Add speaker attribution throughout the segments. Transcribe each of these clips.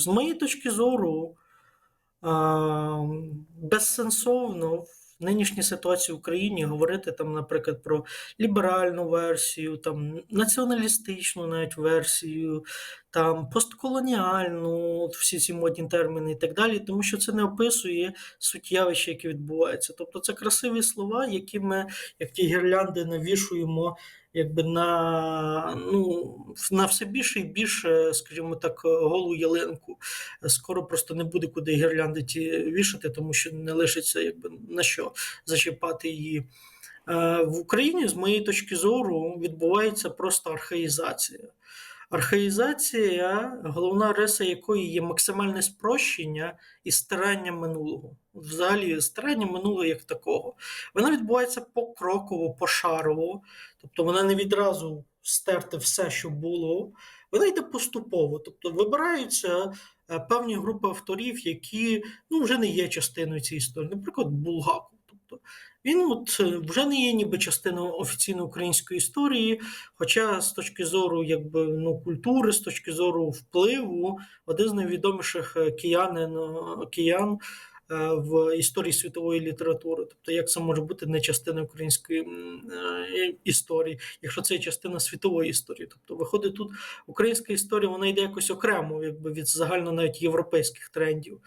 Speaker 1: З моєї точки зору, безсенсовно в нинішній ситуації в Україні говорити там, наприклад, про ліберальну версію, там націоналістичну навіть версію, там постколоніальну, всі ці модні терміни і так далі, тому що це не описує суть явища, яке відбувається. Тобто це красиві слова, які ми, як ті гірлянди, навішуємо якби на, ну, на все більше і більше, скажімо так, голу ялинку. Скоро просто не буде куди гірлянди ті вішати, тому що не лишиться якби на що зачіпати її. Е, В Україні, з моєї точки зору, відбувається просто архаїзація. Архаїзація, головна риса якої є максимальне спрощення і стирання минулого. Взагалі, стирання минулого як такого. Вона відбувається покроково, пошарово, тобто вона не відразу стерти все, що було. Вона йде поступово. Тобто вибираються е, певні групи авторів, які ну, вже не є частиною цієї історії. Наприклад, Булгаков. Тобто він от е, вже не є ніби частиною офіційно української історії, хоча з точки зору якби, ну, культури, з точки зору впливу, один з найвідоміших е, киянин, киян в історії світової літератури. Тобто, як це може бути не частина української е, історії, якщо це є частина світової історії. Тобто, виходить, тут українська історія вона йде якось окремо, якби від загально навіть європейських трендів.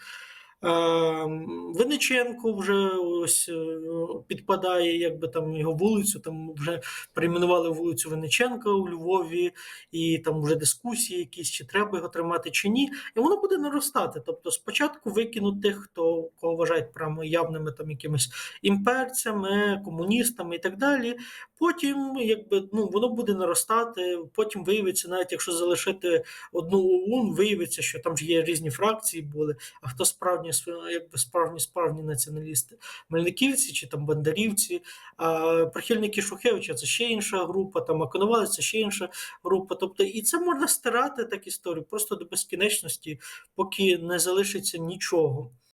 Speaker 1: Ем, Винниченко вже ось е, підпадає, якби там його вулицю, там вже перейменували вулицю Винниченка у Львові, і там вже дискусії якісь, чи треба його тримати, чи ні. І воно буде наростати. Тобто, спочатку викинуть тих, хто кого вважають прямо явними там якимись імперцями, комуністами і так далі. Потім, якби ну воно буде наростати. Потім виявиться, навіть якщо залишити одну ОУН, виявиться, що там ж є різні фракції були. А хто справжні якби справжні справжні націоналісти, Мельниківці чи там бандарівці, а прихильники Шухевича це ще інша група, там Аконували це ще інша група. Тобто, і це можна стирати так історію просто до безкінечності, поки не залишиться нічого.